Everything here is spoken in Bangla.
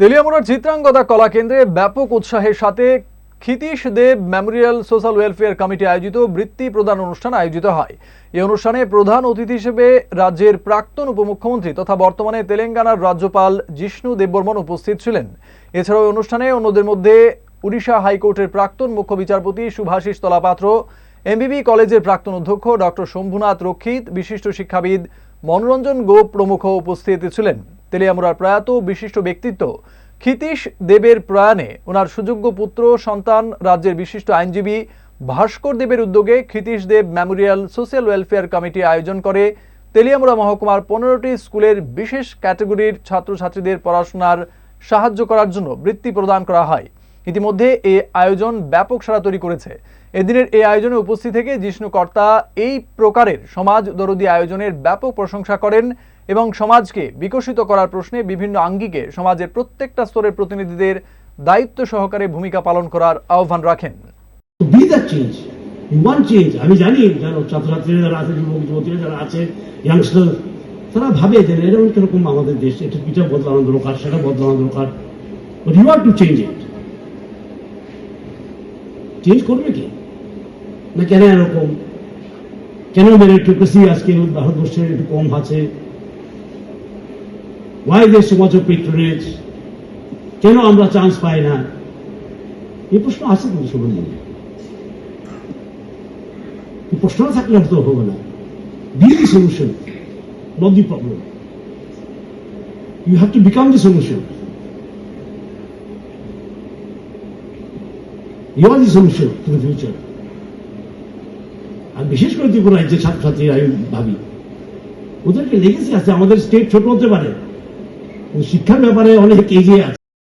তেলিয়ামুড়ার চিত্রাঙ্গদা কলা কেন্দ্রে ব্যাপক উৎসাহের সাথে Kshitish Deb memorial social welfare committee আয়োজিত বৃত্তি প্রদান অনুষ্ঠান আয়োজিত হয়। এই অনুষ্ঠানে প্রধান অতিথি হিসেবে রাজ্যের প্রাক্তন উপমুখ্যমন্ত্রী তথা বর্তমানে তেলেঙ্গানার রাজ্যপাল জিষ্ণু দেববর্মন উপস্থিত ছিলেন। এছাড়াও অনুষ্ঠানে অন্যদের মধ্যে উড়িষ্যা হাইকোর্টের প্রাক্তন মুখ্য বিচারপতি সুভাষিস তলাপাত্র, এমবিবি কলেজের প্রাক্তন অধ্যক্ষ ডক্টর শম্ভুনাথ রক্ষিত, বিশিষ্ট শিক্ষাবিদ মনোরঞ্জন গোপ প্রমুখ উপস্থিত ছিলেন। তেলিয়ামুড়ার প্রয়াত বিশিষ্ট ব্যক্তিত্ব ক্ষিতীশ দেবের প্রয়াণে ওনার সুযোগ্য পুত্র, সন্তান, রাজ্যের বিশিষ্ট আইনজীবী ভাস্কর দেবের উদ্যোগে Kshitish Deb memorial social welfare committee আয়োজন করে তেলিয়ামুড়া মহকুমার পনেরোটি স্কুলের বিশেষ ক্যাটাগরির ছাত্রছাত্রীদের পড়াশোনার সাহায্য করার জন্য বৃত্তি প্রদান করা হয়। ইতিমধ্যে এই আয়োজন ব্যাপক সাড়া তৈরি করেছে। এদিনের এই আয়োজনে উপস্থিত থেকে জিষ্ণু কর্তা এই প্রকারের সমাজ দরদি আয়োজনের ব্যাপক প্রশংসা করেন এবং সমাজকে বিকশিত করার প্রশ্নে বিভিন্ন আঙ্গিকে সমাজের প্রত্যেকটা স্তরের প্রতিনিধিদের দায়িত্ব সহকারে ভূমিকা পালন করার আহ্বান রাখেন. আমি জানি তারা ভাবে যে এরকম কীরকম আমাদের দেশ, এটা পিঠা বদলানো দরকার, সেটা বদলানো দরকার। But you are to change it change করবে কি? না কেন এরকম? কেন মেরিটোক্রেসি আজকে ভারতবর্ষে একটু কম আছে? ওয়াই দের সমাজ পেট্রোনেজ কেন আমরা চান্স পাই না? এই প্রশ্ন আছে কিন্তু সবার মনে। এই প্রশ্নটা থাকলে হয়তো হবে না। Be the solution not the problem you have to become the solution you are the solution to the future আর বিশেষ করে ত্রিপুরা রাজ্যের ছাত্রছাত্রী, আমি ভাবি, ওদেরকে লেগেছে আছে, আমাদের স্টেট ছোট হতে পারে। শিক্ষার ব্যাপারে অনেক এগিয়ে আছে।